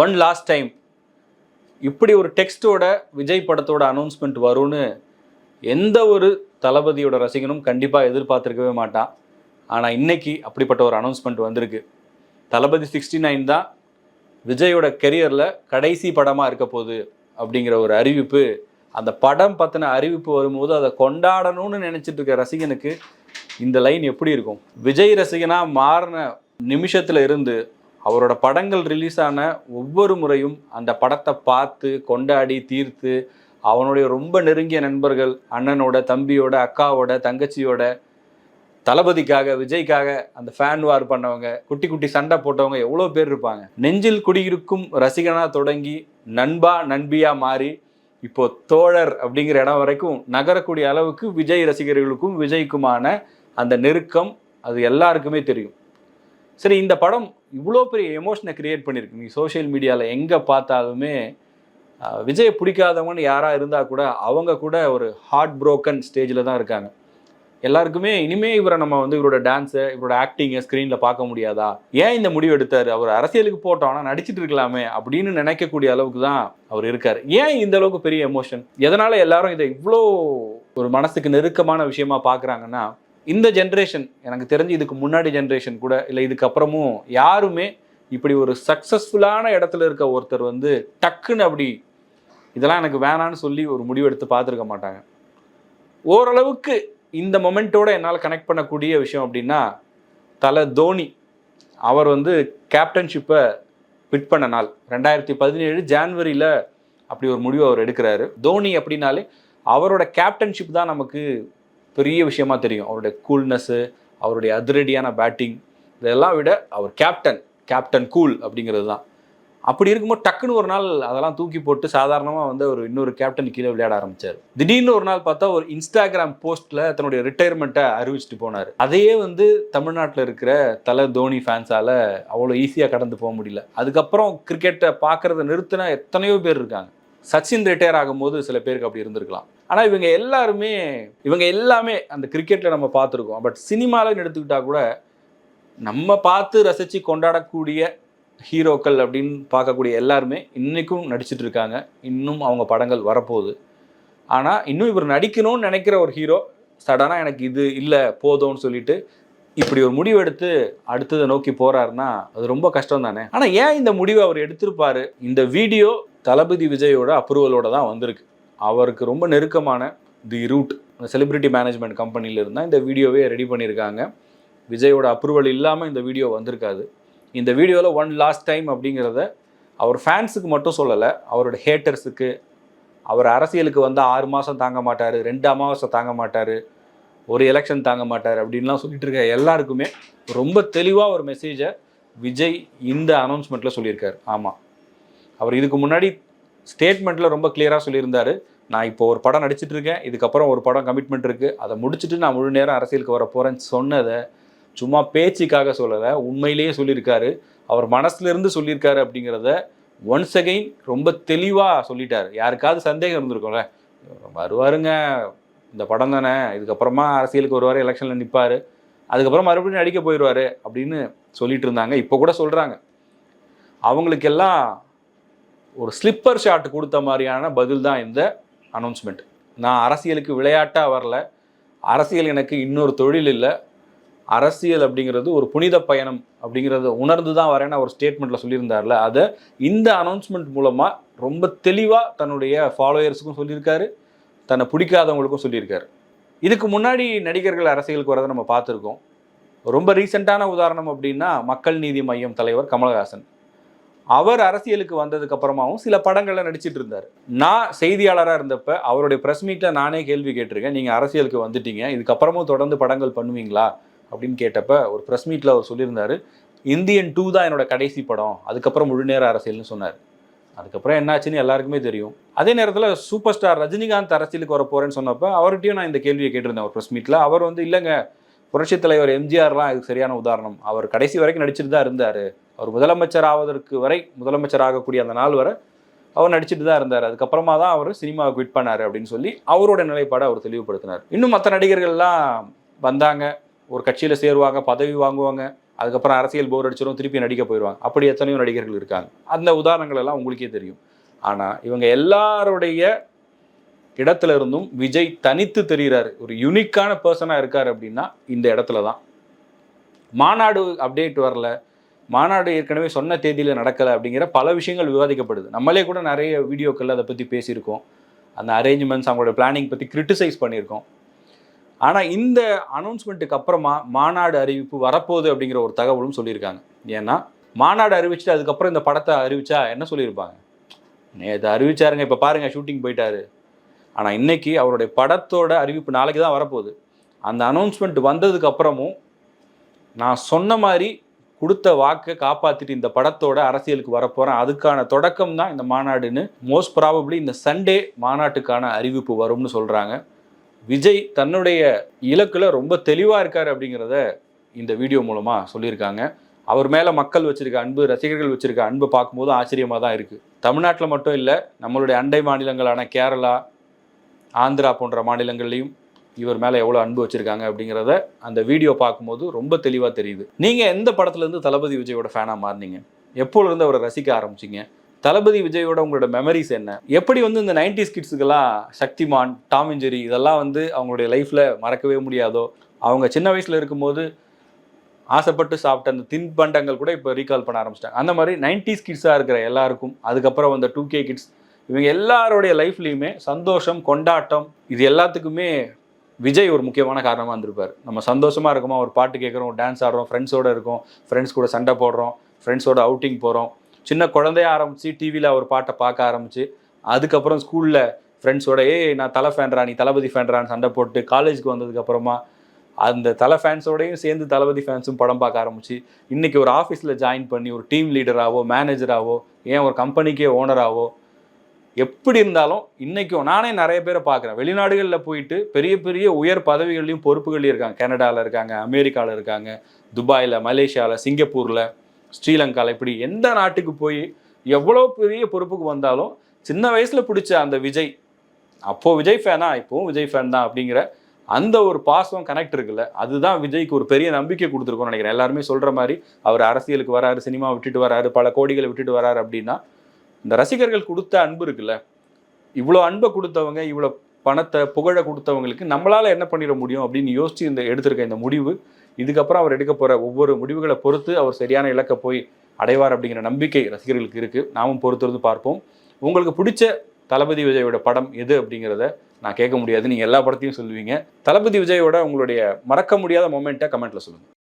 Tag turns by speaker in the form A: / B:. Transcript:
A: One last time இப்படி ஒரு டெக்ஸ்டோட விஜய் படத்தோட அனௌன்ஸ்மெண்ட் வரும்னு எந்த ஒரு தளபதியோட ரசிகனும் கண்டிப்பாக எதிர்பார்த்துருக்கவே மாட்டான். ஆனால் இன்னைக்கு அப்படிப்பட்ட ஒரு அனௌன்ஸ்மெண்ட் வந்திருக்கு. தளபதி சிக்ஸ்டி நைன் தான் விஜயோட கெரியரில் கடைசி படமாக இருக்க போகுது அப்படிங்கிற ஒரு அறிவிப்பு. அந்த படம் பற்றின அறிவிப்பு வரும்போது அதை கொண்டாடணும்னு நினச்சிட்டு இருக்க ரசிகனுக்கு இந்த லைன் எப்படி இருக்கும்? விஜய் ரசிகனாக மாறின நிமிஷத்தில் இருந்து அவரோட படங்கள் ரிலீஸ் ஆன ஒவ்வொரு முறையும் அந்த படத்தை பார்த்து கொண்டாடி தீர்த்து அவனுடைய ரொம்ப நெருங்கிய நண்பர்கள் அண்ணனோட தம்பியோட அக்காவோட தங்கச்சியோட தளபதிக்காக விஜய்க்காக அந்த ஃபேன் வார் பண்ணவங்க குட்டி குட்டி சண்டை போட்டவங்க எவ்வளோ பேர் இருப்பாங்க. நெஞ்சில் குடியிருக்கும் ரசிகனாக தொடங்கி நண்பா நண்பியாக மாறி இப்போ தோழர் அப்படிங்கிற இடம் வரைக்கும் நகரக்கூடிய அளவுக்கு விஜய் ரசிகர்களுக்கும் விஜய்க்குமான அந்த நெருக்கம் அது எல்லாருக்குமே தெரியும். சரி இந்த படம் இவ்வளோ பெரிய எமோஷனை கிரியேட் பண்ணியிருக்கு நீ சோஷியல் மீடியாவில் எங்கே பார்த்தாலுமே விஜய் பிடிக்காதவங்கன்னு யாராக இருந்தால் கூட அவங்க கூட ஒரு ஹார்ட் ப்ரோக்கன் ஸ்டேஜில் தான் இருக்காங்க. எல்லாருக்குமே இனிமே இவரை நம்ம வந்து இவரோட டான்ஸை இவரோட ஆக்டிங்கை ஸ்க்ரீனில் பார்க்க முடியாதா? ஏன் இந்த முடிவு எடுத்தார்? அவர் அரசியலுக்கு போட்டோம் ஆனால் நடிச்சிட்டு இருக்கலாமே அப்படின்னு நினைக்கக்கூடிய அளவுக்கு தான் அவர் இருக்கார். ஏன் இந்த அளவுக்கு பெரிய எமோஷன் எதனால் எல்லாரும் இதை இவ்வளோ ஒரு மனசுக்கு நெருக்கமான விஷயமா பார்க்குறாங்கன்னா இந்த ஜென்ரேஷன் எனக்கு தெரிஞ்சு இதுக்கு முன்னாடி ஜென்ரேஷன் கூட இல்லை இதுக்கப்புறமும் யாருமே இப்படி ஒரு சக்ஸஸ்ஃபுல்லான இடத்துல இருக்க ஒருத்தர் வந்து டக்குன்னு அப்படி இதெல்லாம் எனக்கு வேணான்னு சொல்லி ஒரு முடிவெடுத்து பார்த்துருக்க மாட்டாங்க. ஓரளவுக்கு இந்த மொமெண்ட்டோட என்னால் கனெக்ட் பண்ணக்கூடிய விஷயம் அப்படின்னா தலை தோனி அவர் வந்து கேப்டன்ஷிப்பை பிட் பண்ண நாள். ரெண்டாயிரத்தி பதினேழு ஜான்வரியில் அப்படி ஒரு முடிவு அவர் எடுக்கிறாரு. தோனி அப்படின்னாலே அவரோட கேப்டன்ஷிப் தான் நமக்கு பெரிய விஷயமா தெரியும். அவருடைய கூல்னஸ்ஸு அவருடைய அதிரடியான பேட்டிங் இதெல்லாம் விட அவர் கேப்டன் கேப்டன் கூல் அப்படிங்கிறது தான். அப்படி இருக்கும்போது டக்குன்னு ஒரு நாள் அதெல்லாம் தூக்கி போட்டு சாதாரணமாக வந்து ஒரு இன்னொரு கேப்டன் கீழே விளையாட ஆரம்பிச்சார். திடீர்னு ஒரு நாள் பார்த்தா ஒரு இன்ஸ்டாகிராம் போஸ்ட்டில் தன்னுடைய ரிட்டையர்மெண்ட்டை அறிவிச்சிட்டு போனார். அதையே வந்து தமிழ்நாட்டில் இருக்கிற தலை தோனி ஃபேன்ஸால் அவ்வளோ ஈஸியாக கடந்து போக முடியல. அதுக்கப்புறம் கிரிக்கெட்டை பார்க்குறத நிறுத்தின எத்தனையோ பேர் இருக்காங்க. சச்சின் ரிட்டையர் ஆகும்போது சில பேருக்கு அப்படி இருந்திருக்கலாம். ஆனால் இவங்க எல்லாருமே இவங்க எல்லாமே அந்த கிரிக்கெட்டில் நம்ம பார்த்துருக்கோம். பட் சினிமாவில் எடுத்துக்கிட்டா கூட நம்ம பார்த்து ரசித்து கொண்டாடக்கூடிய ஹீரோக்கள் அப்படின்னு பார்க்கக்கூடிய எல்லாருமே இன்றைக்கும் நடிச்சிட்டு இருக்காங்க. இன்னும் அவங்க படங்கள் வரப்போகுது. ஆனால் இன்னும் இவர் நடிக்கணும்னு நினைக்கிற ஒரு ஹீரோ சடனாக எனக்கு இது இல்லை போதும்னு சொல்லிட்டு இப்படி ஒரு முடிவு எடுத்து அடுத்ததை நோக்கி போறாருன்னா அது ரொம்ப கஷ்டம் தானே ஆனால் ஏன் இந்த முடிவை அவர் எடுத்திருப்பாரு? இந்த வீடியோ தளபதி விஜயோட அப்ரூவலோட தான் வந்திருக்கு. அவருக்கு ரொம்ப நெருக்கமான தி ரூட் செலிபிரிட்டி மேனேஜ்மெண்ட் கம்பெனியில் இருந்தால் இந்த வீடியோவே ரெடி பண்ணியிருக்காங்க விஜயோட அப்ரூவல் இல்லாமல் இந்த வீடியோ வந்திருக்காது. இந்த வீடியோவில் ஒன் லாஸ்ட் டைம் அப்படிங்கிறத அவர் ஃபேன்ஸுக்கு மட்டும் சொல்லலை அவரோட ஹேட்டர்ஸுக்கு அவர் அரசியலுக்கு வந்து ஆறு மாதம் தாங்க மாட்டார் ரெண்டு அமாவாசை தாங்க மாட்டார் ஒரு எலெக்ஷன் தாங்க மாட்டார் அப்படின்லாம் சொல்லிட்டு இருக்க எல்லாருக்குமே ரொம்ப தெளிவாக ஒரு மெசேஜை விஜய் இந்த அனௌன்ஸ்மெண்ட்டில் சொல்லியிருக்காரு. ஆமாம் அவர் இதுக்கு முன்னாடி ஸ்டேட்மெண்ட்டில் ரொம்ப கிளியராக சொல்லியிருந்தாரு. நான் இப்போ ஒரு படம் நடிச்சிட்டு இருக்கேன். இதுக்கப்புறம் ஒரு படம் கமிட்மெண்ட் இருக்குது அதை முடிச்சுட்டு நான் முழு நேரம் அரசியலுக்கு வர போகிறேன்னு சொன்னதை சும்மா பேச்சுக்காக சொல்லலை உண்மையிலேயே சொல்லியிருக்காரு. அவர் மனசுலேருந்து சொல்லியிருக்காரு அப்படிங்கிறத ஒன்ஸ் அகெயின் ரொம்ப தெளிவாக சொல்லிட்டார். யாருக்காவது சந்தேகம் இருந்திருக்கும்ல. வருவாருங்க. இந்த படம் தானே. இதுக்கப்புறமா அரசியலுக்கு வருவார் எலெக்ஷனில் நிற்பார் அதுக்கப்புறம் மறுபடியும் நடிக்க போயிடுவார் அப்படின்னு சொல்லிட்டு இருந்தாங்க. இப்போ கூட சொல்கிறாங்க அவங்களுக்கெல்லாம் ஒரு ஸ்லிப்பர் ஷாட் கொடுத்த மாதிரியான பதில் தான் இந்த அனௌன்ஸ்மெண்ட் நான் அரசியலுக்கு விளையாட்டாக வரல. அரசியல் எனக்கு இன்னொரு தொழில் இல்லை. அரசியல் அப்படிங்கிறது ஒரு புனித பயணம் அப்படிங்கிறத உணர்ந்து தான் வரேன்னு அவர் ஸ்டேட்மெண்ட்டில் சொல்லியிருந்தார்ல. அதை இந்த அனௌன்ஸ்மெண்ட் மூலமாக ரொம்ப தெளிவாக தன்னுடைய ஃபாலோயர்ஸுக்கும் சொல்லியிருக்காரு. தன்னை பிடிக்காதவங்களுக்கும் சொல்லியிருக்காரு. இதுக்கு முன்னாடி நடிகர்கள் அரசியலுக்கு வரதை நம்ம பார்த்துருக்கோம். ரொம்ப ரீசெண்டான உதாரணம் அப்படின்னா மக்கள் நீதி மையம் தலைவர் கமலஹாசன். அவர் அரசியலுக்கு வந்ததுக்கு அப்புறமாவும் சில படங்கள்ல நடிச்சிட்டு இருந்தார். நான் செய்தியாளராக இருந்தப்ப அவருடைய ப்ரெஸ் மீட்டில் நானே கேள்வி கேட்டிருக்கேன். நீங்கள் அரசியலுக்கு வந்துட்டீங்க. இதுக்கப்புறமும் தொடர்ந்து படங்கள் பண்ணுவீங்களா? அப்படின்னு கேட்டப்ப ஒரு ப்ரெஸ் மீட்டில் அவர் சொல்லியிருந்தாரு. இந்தியன் டூ தான் என்னோட கடைசி படம். அதுக்கப்புறம் முழுநேர அரசியல்னு சொன்னார். அதுக்கப்புறம் என்னாச்சுன்னு எல்லாருக்குமே தெரியும். அதே நேரத்தில் சூப்பர் ஸ்டார் ரஜினிகாந்த் அரசியலுக்கு வர போறேன்னு சொன்னப்ப அவர்கிட்டயும் நான் இந்த கேள்வியை கேட்டிருந்தேன் ஒரு ப்ரெஸ் மீட்டில் அவர் வந்து இல்லைங்க புரட்சித் தலைவர் எம்ஜிஆர்லாம் இதுக்கு சரியான உதாரணம். அவர் கடைசி வரைக்கும் நடிச்சிட்டு தான் இருந்தார். அவர் முதலமைச்சர் ஆவதற்கு வரை முதலமைச்சர் ஆகக்கூடிய அந்த நாள் வரை அவர் நடிச்சுட்டு தான் இருந்தார். அதுக்கப்புறமா தான் அவர் சினிமாவை குவிட் பண்ணார் அப்படின்னு சொல்லி அவரோட நிலைப்பாடை அவர் தெளிவுபடுத்தினார். இன்னும் மற்ற நடிகர்கள்லாம் வந்தாங்க. ஒரு கட்சியில் சேருவாங்க பதவி வாங்குவாங்க. அதுக்கப்புறம் அரசியல் போர் அடிச்சிடும் திருப்பி நடிக்க போயிடுவாங்க அப்படி எத்தனையோ நடிகர்கள் இருக்காங்க. அந்த உதாரணங்கள் எல்லாம் உங்களுக்கே தெரியும். ஆனால் இவங்க எல்லாருடைய இடத்துல இருந்தும் விஜய் தனித்து தெரிகிறார் ஒரு யுனிக்கான பர்சனாக இருக்கார் அப்படின்னா இந்த இடத்துல தான் மாநாடு அப்டேட் வரல. மாநாடு ஏற்கனவே சொன்ன தேதியில் நடக்கலை அப்படிங்கிற பல விஷயங்கள் விவாதிக்கப்படுது. நம்மளே கூட நிறைய வீடியோக்கள் அதை பற்றி பேசியிருக்கோம். அந்த அரேஞ்ச்மெண்ட்ஸ் அவங்களோட பிளானிங் பற்றி கிரிட்டிசைஸ் பண்ணியிருக்கோம். ஆனால் இந்த அனௌன்ஸ்மெண்ட்டுக்கு அப்புறமா மாநாடு அறிவிப்பு வரப்போகுது அப்படிங்கிற ஒரு தகவலும் சொல்லியிருக்காங்க. ஏன்னா மாநாடு அறிவிச்சுட்டு அதுக்கப்புறம் இந்த படத்தை அறிவிச்சா என்ன சொல்லியிருப்பாங்க? நேற்று அறிவிச்சாருங்க இப்போ பாருங்கள் ஷூட்டிங் போயிட்டாரு. ஆனால் இன்றைக்கி அவருடைய படத்தோட அறிவிப்பு நாளைக்கு தான் வரப்போகுது. அந்த அனௌன்ஸ்மெண்ட் வந்ததுக்கு அப்புறமும் நான் சொன்ன மாதிரி கொடுத்த வாக்கை காப்பாற்றிட்டு இந்த படத்தோட அரசியலுக்கு வரப்போகிறேன் அதுக்கான தொடக்கம் தான் இந்த மாநாடுன்னு மோஸ்ட் ப்ராபப்ளி இந்த சண்டே மாநாட்டுக்கான அறிவிப்பு வரும்னு சொல்கிறாங்க விஜய் தன்னுடைய இலக்கில் ரொம்ப தெளிவாக இருக்கார் அப்படிங்கிறத இந்த வீடியோ மூலமாக சொல்லியிருக்காங்க. அவர் மேலே மக்கள் வச்சிருக்க அன்பு ரசிகர்கள் வச்சிருக்க அன்பை பார்க்கும்போது ஆச்சரியமாக தான் இருக்குது தமிழ்நாட்டில் மட்டும் இல்லை நம்மளுடைய அண்டை மாநிலங்களான கேரளா ஆந்திரா போன்ற மாநிலங்கள்லையும் இவர் மேலே எவ்வளோ அன்பு வச்சிருக்காங்க அப்படிங்கிறத அந்த வீடியோ பார்க்கும்போது ரொம்ப தெளிவாக தெரியுது. நீங்கள் எந்த படத்துலேருந்து தளபதி விஜயோட ஃபேனாக மாறினீங்க? எப்போலேருந்து அவரை ரசிக்க ஆரம்பிச்சிங்க? தளபதி விஜயோட உங்களோட மெமரிஸ் என்ன? எப்படி வந்து இந்த நைன்டிஸ் கிட்ஸுக்கெல்லாம் சக்திமான் டாம் இன்ஜெரி இதெல்லாம் வந்து அவங்களுடைய லைஃப்பில் மறக்கவே முடியாதோ? அவங்க சின்ன வயசில் இருக்கும்போது ஆசைப்பட்டு சாப்பிட்ட அந்த தின்பண்டங்கள் கூட இப்போ ரீகால் பண்ண ஆரம்பிச்சிட்டாங்க. அந்த மாதிரி நைன்டிஸ் கிட்ஸாக இருக்கிற எல்லாருக்கும் அதுக்கப்புறம் வந்த டூ கே கிட்ஸ் இவங்க எல்லாருடைய லைஃப்லேயுமே சந்தோஷம் கொண்டாட்டம் இது எல்லாத்துக்குமே விஜய் ஒரு முக்கியமான காரணமாக இருந்திருப்பார் நம்ம சந்தோஷமாக இருக்கோமா? ஒரு பாட்டு கேட்குறோம் டான்ஸ் ஆடுறோம் ஃப்ரெண்ட்ஸோட இருக்கோம் ஃப்ரெண்ட்ஸ் கூட சண்டை போடுறோம் ஃப்ரெண்ட்ஸோட அவுட்டிங் போகிறோம் சின்ன குழந்தைய ஆரம்பித்து டிவியில் ஒரு பாட்டை பார்க்க ஆரம்பித்து அதுக்கப்புறம் ஸ்கூலில் ஃப்ரெண்ட்ஸோட ஏய் நான் தலை ஃபேன்ரா நீ தளபதி ஃபேன்றான்னு சண்டை போட்டு காலேஜுக்கு வந்ததுக்கப்புறமா அந்த தலை ஃபேன்ஸோடையும் சேர்ந்து தளபதி ஃபேன்ஸும் படம் பார்க்க ஆரம்பிச்சு இன்றைக்கி ஒரு ஆஃபீஸில் ஜாயின் பண்ணி ஒரு டீம் லீடராகவோ மேனேஜராகவோ ஏன் ஒரு கம்பெனிக்கே ஓனராகவோ எப்படி இருந்தாலும் இன்றைக்கும் நானே நிறைய பேரை பார்க்குறேன். வெளிநாடுகளில் போயிட்டு பெரிய பெரிய உயர் பதவிகள்லையும் பொறுப்புகள்லையும் இருக்காங்க. கனடாவில் இருக்காங்க அமெரிக்காவில் இருக்காங்க துபாயில் மலேசியாவில் சிங்கப்பூரில் ஸ்ரீலங்காவில் இப்படி எந்த நாட்டுக்கு போய் எவ்வளோ பெரிய பொறுப்புக்கு வந்தாலும் சின்ன வயசில் பிடிச்ச அந்த விஜய் அப்போது விஜய் ஃபேனா இப்போவும் விஜய் ஃபேன் தான் அப்படிங்கிற அந்த ஒரு பாசம் கனெக்ட் இருக்குல்ல அதுதான் விஜய்க்கு ஒரு பெரிய நம்பிக்கை கொடுத்துருக்கோம்னு நினைக்கிறேன். எல்லாருமே சொல்கிற மாதிரி அவர் அரசியலுக்கு வராரு சினிமா விட்டுட்டு வராரு பல கோடிகளை விட்டுட்டு வராரு அப்படின்னா இந்த ரசிகர்கள் கொடுத்த அன்பு இருக்குல்ல இவ்வளோ அன்பை கொடுத்தவங்க இவ்வளோ பணத்தை புகழை கொடுத்தவங்களுக்கு நம்மளால் என்ன பண்ணிட முடியும் அப்படின்னு யோசித்து இந்த எடுத்திருக்க இந்த முடிவு. இதுக்கப்புறம் அவர் எடுக்க போகிற ஒவ்வொரு முடிவுகளை பொறுத்து அவர் சரியான இலக்கை போய் அடைவார் அப்படிங்கிற நம்பிக்கை ரசிகர்களுக்கு இருக்குது நாமும் பொறுத்திருந்து பார்ப்போம். உங்களுக்கு பிடிச்ச தளபதி விஜயோட படம் எது அப்படிங்கிறத நான் கேட்க முடியாது. நீங்கள் எல்லா படத்தையும் சொல்லுவீங்க. தளபதி விஜயோட உங்களுடைய மறக்க முடியாத மொமெண்ட்டை கமெண்ட்டில் சொல்லுங்கள்